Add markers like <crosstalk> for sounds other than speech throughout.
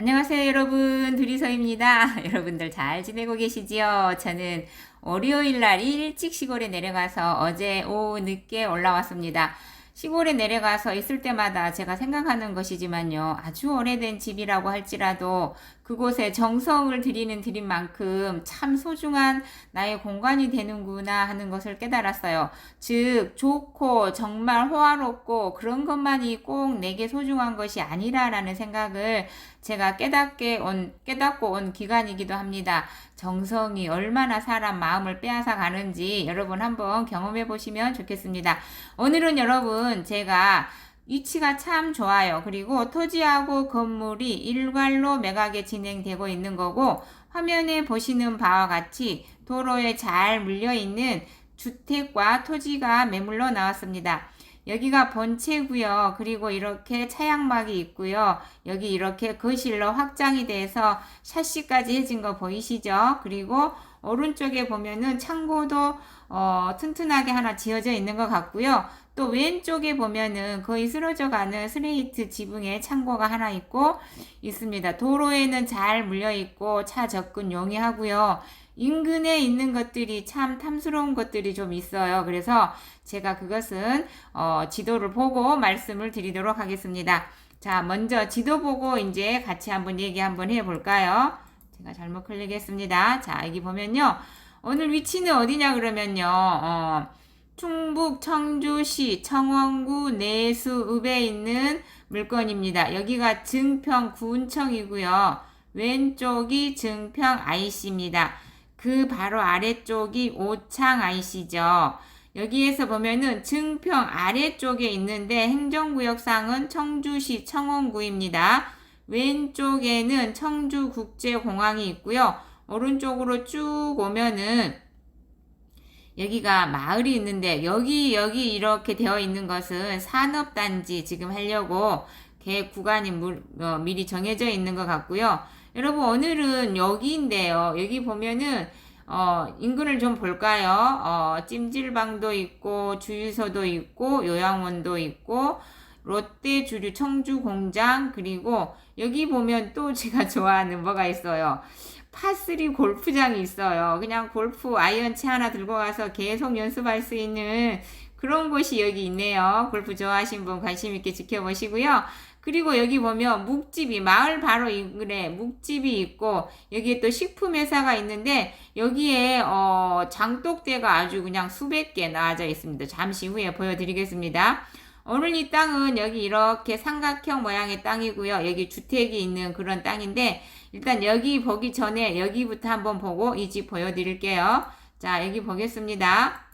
안녕하세요 여러분. 두리서입니다. <laughs> 여러분들 잘 지내고 계시지요? 저는 월요일 날 일찍 시골에 내려가서 어제 오후 늦게 올라왔습니다. 시골에 내려가서 있을 때마다 제가 생각하는 것이지만요 아주 오래된 집이라고 할지라도 그곳에 정성을 들이는 들인 만큼 참 소중한 나의 공간이 되는구나 하는 것을 깨달았어요. 즉, 좋고 정말 호화롭고 그런 것만이 꼭 내게 소중한 것이 아니라라는 생각을 제가 깨닫게 온, 깨닫고 온 기간이기도 합니다. 정성이 얼마나 사람 마음을 빼앗아 가는지 여러분 한번 경험해 보시면 좋겠습니다. 오늘은 여러분 제가 위치가 참 좋아요. 그리고 토지하고 건물이 일괄로 매각에 진행되고 있는 거고 화면에 보시는 바와 같이 도로에 잘 물려 있는 주택과 토지가 매물로 나왔습니다. 여기가 본체고요. 그리고 이렇게 차양막이 있고요. 여기 이렇게 거실로 확장이 돼서 샤시까지 해진 거 보이시죠? 그리고 오른쪽에 보면은 창고도 어, 튼튼하게 하나 지어져 있는 것 같고요. 또 왼쪽에 보면은 거의 쓰러져 가는 스레이트 지붕에 창고가 하나 있고 있습니다. 도로에는 잘 물려 있고 차 접근 용이하고요. 인근에 있는 것들이 참 탐스러운 것들이 좀 있어요. 그래서 제가 그것은 어, 지도를 보고 말씀을 드리도록 하겠습니다. 자, 먼저 지도 보고 이제 같이 한번 얘기 한번 해볼까요? 제가 잘못 클릭했습니다. 자, 여기 보면요. 오늘 위치는 어디냐 그러면요. 어, 충북 청주시 청원구 내수읍에 있는 물건입니다. 여기가 증평 군청이고요. 왼쪽이 증평 IC입니다. 그 바로 아래쪽이 오창 IC죠. 여기에서 보면은 증평 아래쪽에 있는데 행정구역상은 청주시 청원구입니다. 왼쪽에는 청주국제공항이 있고요. 오른쪽으로 쭉 오면은 여기가 마을이 있는데 여기 여기 이렇게 되어 있는 것은 산업단지 지금 하려고 계획 구간이 물, 어, 미리 정해져 있는 것 같고요. 여러분 오늘은 여기인데요. 여기 보면은 어, 인근을 좀 볼까요? 어, 찜질방도 있고 주유소도 있고 요양원도 있고 롯데 주류 청주 공장 그리고 여기 보면 또 제가 <laughs> 좋아하는 뭐가 있어요. 파3 골프장이 있어요. 그냥 골프 아이언채 하나 들고 가서 계속 연습할 수 있는 그런 곳이 여기 있네요. 골프 좋아하시는 분 관심 있게 지켜보시고요. 그리고 여기 보면 묵집이 마을 바로 인근에 묵집이 있고 여기에 또 식품 회사가 있는데 여기에 어 장독대가 아주 그냥 수백 개 나와져 있습니다. 잠시 후에 보여드리겠습니다. 오늘 이 땅은 여기 이렇게 삼각형 모양의 땅이고요. 여기 주택이 있는 그런 땅인데 일단 여기 보기 전에 여기부터 한번 보고 이 집 보여드릴게요. 자 여기 보겠습니다.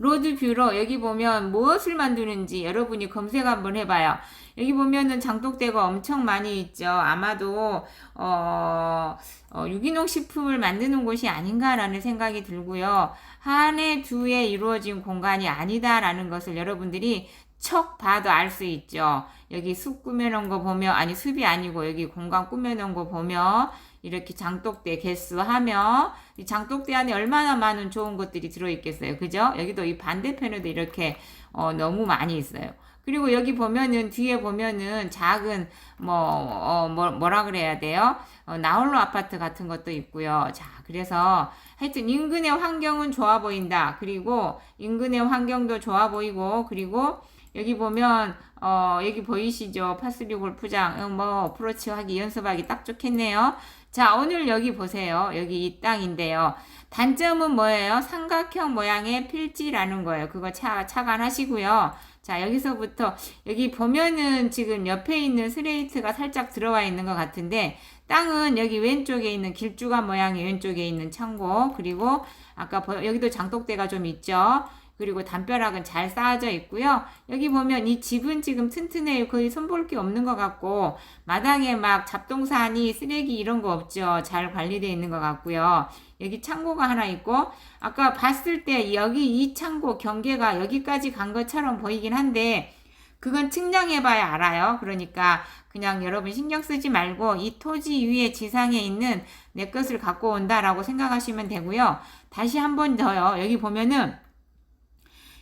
로드뷰로 여기 보면 무엇을 만드는지 여러분이 검색 한번 해봐요. 여기 보면은 장독대가 엄청 많이 있죠. 아마도 어, 어, 유기농 식품을 만드는 곳이 아닌가라는 생각이 들고요. 한 해, 두해 이루어진 공간이 아니다라는 것을 여러분들이 척 봐도 알 수 있죠. 여기 숲 꾸며놓은 거 보면, 아니 숲이 아니고 여기 공간 꾸며놓은 거 보면 이렇게 장독대 개수하며 이 장독대 안에 얼마나 많은 좋은 것들이 들어있겠어요. 그죠? 여기도 이 반대편에도 이렇게 어, 너무 많이 있어요. 그리고 여기 보면은 뒤에 보면은 작은 뭐, 어, 뭐 뭐라 그래야 돼요? 어, 나홀로 아파트 같은 것도 있고요. 자, 그래서 하여튼 인근의 환경은 좋아 보인다. 그리고 인근의 환경도 좋아 보이고 그리고 여기 보면 어 여기 보이시죠? 파스리 골프장 어, 뭐 어프로치 하기 연습하기 딱 좋겠네요. 자, 오늘 여기 보세요. 여기 이 땅인데요. 단점은 뭐예요? 삼각형 모양의 필지라는 거예요. 그거 차, 차관하시고요. 자, 여기서부터, 여기 보면은 지금 옆에 있는 스레이트가 살짝 들어와 있는 것 같은데, 땅은 여기 왼쪽에 있는 길쭉한 모양의 왼쪽에 있는 창고, 그리고 아까 보, 여기도 장독대가 좀 있죠. 그리고 담벼락은 잘 쌓아져 있고요. 여기 보면 이 집은 지금 튼튼해요. 거의 손볼 게 없는 것 같고 마당에 막 잡동사니 쓰레기 이런 거 없죠. 잘 관리되어 있는 것 같고요. 여기 창고가 하나 있고 아까 봤을 때 여기 이 창고 경계가 여기까지 간 것처럼 보이긴 한데 그건 측량해봐야 알아요. 그러니까 그냥 여러분 신경 쓰지 말고 이 토지 위에 지상에 있는 내 것을 갖고 온다라고 생각하시면 되고요. 다시 한 번 더요. 여기 보면은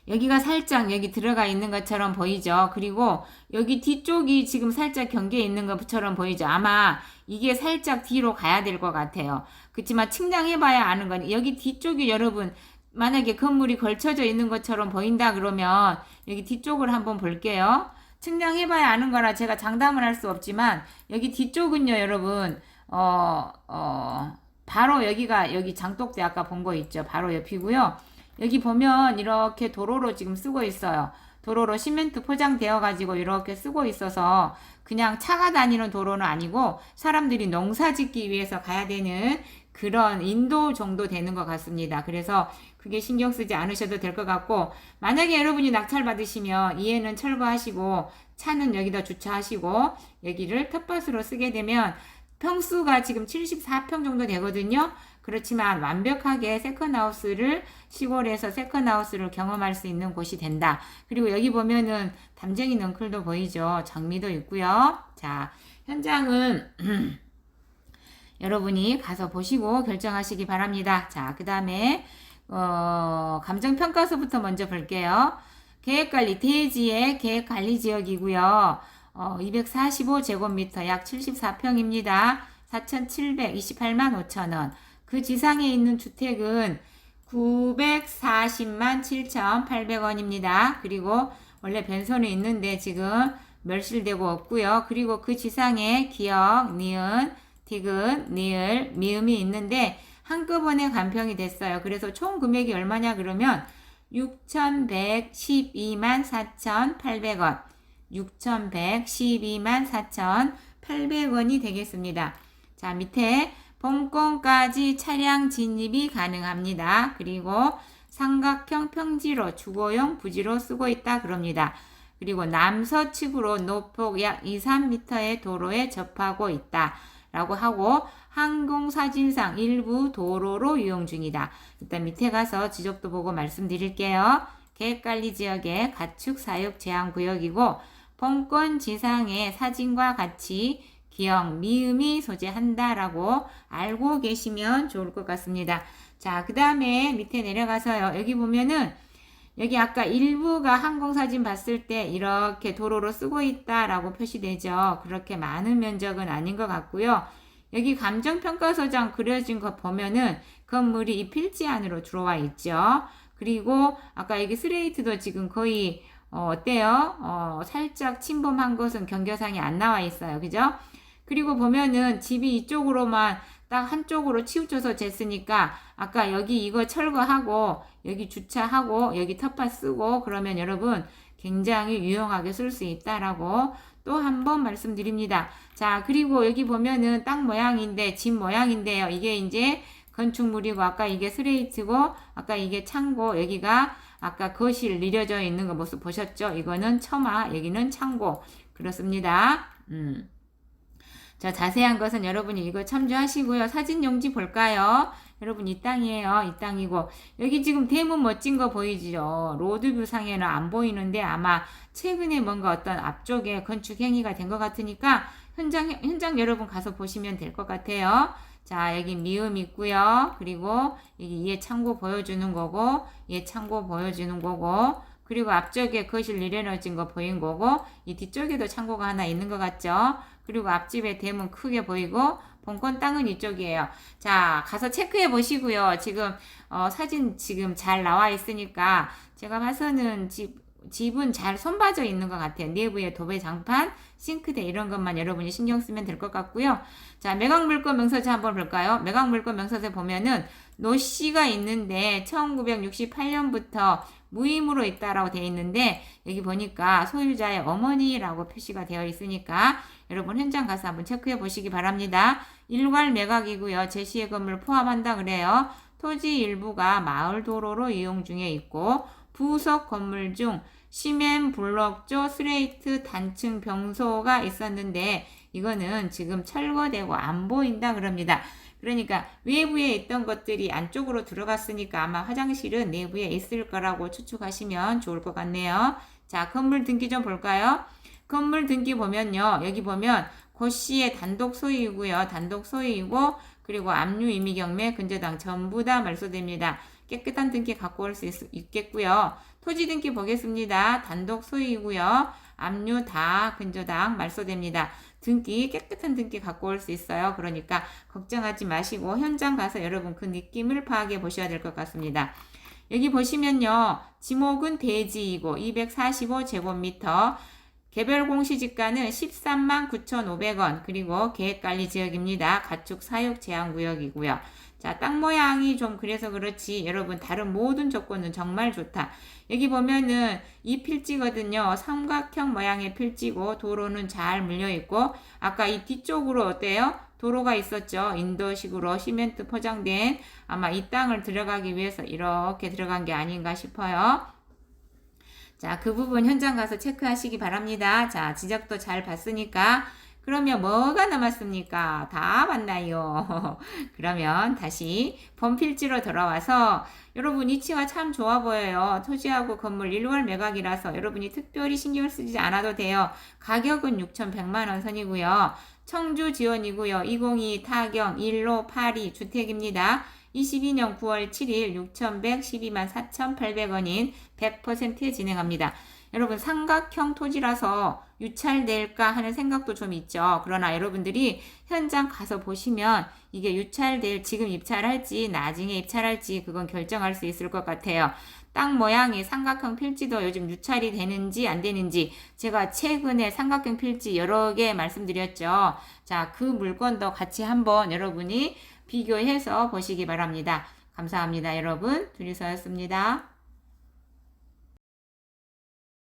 여기가 살짝 여기 들어가 있는 것처럼 보이죠. 그리고 여기 뒤쪽이 지금 살짝 경계에 있는 것처럼 보이죠. 아마 이게 살짝 뒤로 가야 될 것 같아요. 그렇지만 측량해봐야 아는 건 여기 뒤쪽이 여러분 만약에 건물이 걸쳐져 있는 것처럼 보인다 그러면 여기 뒤쪽을 한번 볼게요. 측량해봐야 아는 거라 제가 장담을 할 수 없지만 여기 뒤쪽은요 여러분 어, 어, 바로 여기가 여기 장독대 아까 본 거 있죠. 바로 옆이고요. 여기 보면 이렇게 도로로 지금 쓰고 있어요. 도로로 시멘트 포장되어 가지고 이렇게 쓰고 있어서 그냥 차가 다니는 도로는 아니고 사람들이 농사 짓기 위해서 가야 되는 그런 인도 정도 되는 것 같습니다. 그래서 그게 신경 쓰지 않으셔도 될 것 같고 만약에 여러분이 낙찰 받으시면 이해는 철거하시고 차는 여기다 주차하시고 여기를 텃밭으로 쓰게 되면 평수가 지금 74평 정도 되거든요. 그렇지만 완벽하게 세컨하우스를 시골에서 세컨하우스를 경험할 수 있는 곳이 된다. 그리고 여기 보면은 담쟁이 넝클도 보이죠. 장미도 있고요. 자, 현장은 <clears throat> 여러분이 가서 보시고 결정하시기 바랍니다. 자, 그 다음에 어, 감정평가서부터 먼저 볼게요. 계획관리 대지의 계획관리 지역이고요. 어, 245제곱미터 약 74평입니다. 4,728만 5천원. 그 지상에 있는 주택은 940만 7,800원입니다. 그리고 원래 변소는 있는데 지금 멸실되고 없고요. 그리고 그 지상에 기역, 니은, 디귿, 니을, 미음이 있는데 한꺼번에 간평이 됐어요. 그래서 총 금액이 얼마냐 그러면 6,112만 4,800원. 6,112만 4,800원이 되겠습니다. 자, 밑에 본권까지 차량 진입이 가능합니다. 그리고 삼각형 평지로 주거용 부지로 쓰고 있다 그럽니다. 그리고 남서측으로 노폭 약 2, 3m의 도로에 접하고 있다. 라고 하고 항공사진상 일부 도로로 이용 중이다. 일단 밑에 가서 지적도 보고 말씀드릴게요. 계획관리 지역의 가축 사육 제한 구역이고 본권 지상의 사진과 같이 기억, 미음이 소재한다라고 알고 계시면 좋을 것 같습니다. 자, 그 다음에 밑에 내려가서요. 여기 보면은 여기 아까 일부가 항공사진 봤을 때 이렇게 도로로 쓰고 있다라고 표시되죠. 그렇게 많은 면적은 아닌 것 같고요. 여기 감정평가서장 그려진 거 보면은 건물이 이 필지 안으로 들어와 있죠. 그리고 아까 여기 스레이트도 지금 거의 어, 어때요? 어, 살짝 침범한 것은 경계상이 안 나와 있어요. 그죠? 그리고 보면은 집이 이쪽으로만 딱 한쪽으로 치우쳐서 쟀으니까 아까 여기 이거 철거하고 여기 주차하고 여기 텃밭 쓰고 그러면 여러분 굉장히 유용하게 쓸 수 있다라고 또 한 번 말씀드립니다. 자, 그리고 여기 보면은 땅 모양인데 집 모양인데요. 이게 이제 건축물이고 아까 이게 스레이트고 아까 이게 창고 여기가 아까 거실 내려져 있는 거 모습 보셨죠? 이거는 처마 여기는 창고 그렇습니다. 음. 자, 자세한 것은 여러분이 이거 참조하시고요. 사진 용지 볼까요? 여러분 이 땅이에요. 이 땅이고 여기 지금 대문 멋진 거 보이죠? 로드뷰 상에는 안 보이는데 아마 최근에 뭔가 어떤 앞쪽에 건축 행위가 된 것 같으니까 현장 현장 여러분 가서 보시면 될 것 같아요. 자, 여기 미음 있고요. 그리고 여기 얘 창고 보여주는 거고 얘 창고 보여주는 거고 그리고 앞쪽에 거실 내려놓진 거 보인 거고 이 뒤쪽에도 창고가 하나 있는 것 같죠? 그리고 앞집에 대문 크게 보이고 본권 땅은 이쪽이에요. 자, 가서 체크해 보시고요. 지금 어, 사진 지금 잘 나와 있으니까 제가 봐서는 집 집은 잘 손봐져 있는 것 같아요. 내부에 도배 장판, 싱크대 이런 것만 여러분이 신경 쓰면 될 것 같고요. 자, 매각 물건 명서지 한번 볼까요? 매각 물건 명서에 보면은 노씨가 있는데 1968년부터 무임으로 있다라고 되어 있는데 여기 보니까 소유자의 어머니라고 표시가 되어 있으니까 여러분 현장 가서 한번 체크해 보시기 바랍니다. 일괄 매각이고요. 제시의 건물 포함한다 그래요. 토지 일부가 마을 도로로 이용 중에 있고 부속 건물 중 시멘 블럭조 스레이트 단층 병소가 있었는데 이거는 지금 철거되고 안 보인다 그럽니다. 그러니까 외부에 있던 것들이 안쪽으로 들어갔으니까 아마 화장실은 내부에 있을 거라고 추측하시면 좋을 것 같네요. 자, 건물 등기 좀 볼까요? 건물 등기 보면요. 여기 보면 고 씨의 단독 소유이고요. 단독 소유이고 그리고 압류 임의 경매 근저당 전부 다 말소됩니다. 깨끗한 등기 갖고 올 수 있겠고요. 토지 등기 보겠습니다. 단독 소유이고요. 압류 다 근저당 말소됩니다. 등기 깨끗한 등기 갖고 올 수 있어요. 그러니까 걱정하지 마시고 현장 가서 여러분 그 느낌을 파악해 보셔야 될 것 같습니다. 여기 보시면요. 지목은 대지이고 245제곱미터 개별 공시지가는 13만 9,500원 그리고 계획관리 지역입니다. 가축 사육 제한 구역이고요. 자, 땅 모양이 좀 그래서 그렇지 여러분 다른 모든 조건은 정말 좋다. 여기 보면은 이 필지거든요. 삼각형 모양의 필지고 도로는 잘 물려 있고 아까 이 뒤쪽으로 어때요? 도로가 있었죠. 인도식으로 시멘트 포장된 아마 이 땅을 들어가기 위해서 이렇게 들어간 게 아닌가 싶어요. 자, 그 부분 현장 가서 체크하시기 바랍니다. 자, 지적도 잘 봤으니까 그러면 뭐가 남았습니까? 다 봤나요? <laughs> 그러면 다시 범필지로 돌아와서 여러분 위치가 참 좋아 보여요. 토지하고 건물 1월 매각이라서 여러분이 특별히 신경을 쓰지 않아도 돼요. 가격은 6,100만 원 선이고요. 청주 지원이고요. 202 타경 1로 8이 주택입니다. 22년 9월 7일 6,112만 4,800원인 100%에 진행합니다. 여러분 삼각형 토지라서 유찰될까 하는 생각도 좀 있죠. 그러나 여러분들이 현장 가서 보시면 이게 유찰될 지금 입찰할지 나중에 입찰할지 그건 결정할 수 있을 것 같아요. 땅 모양이 삼각형 필지도 요즘 유찰이 되는지 안 되는지 제가 최근에 삼각형 필지 여러 개 말씀드렸죠. 자, 그 물건도 같이 한번 여러분이 비교해서 보시기 바랍니다. 감사합니다, 여러분. 둘이서였습니다.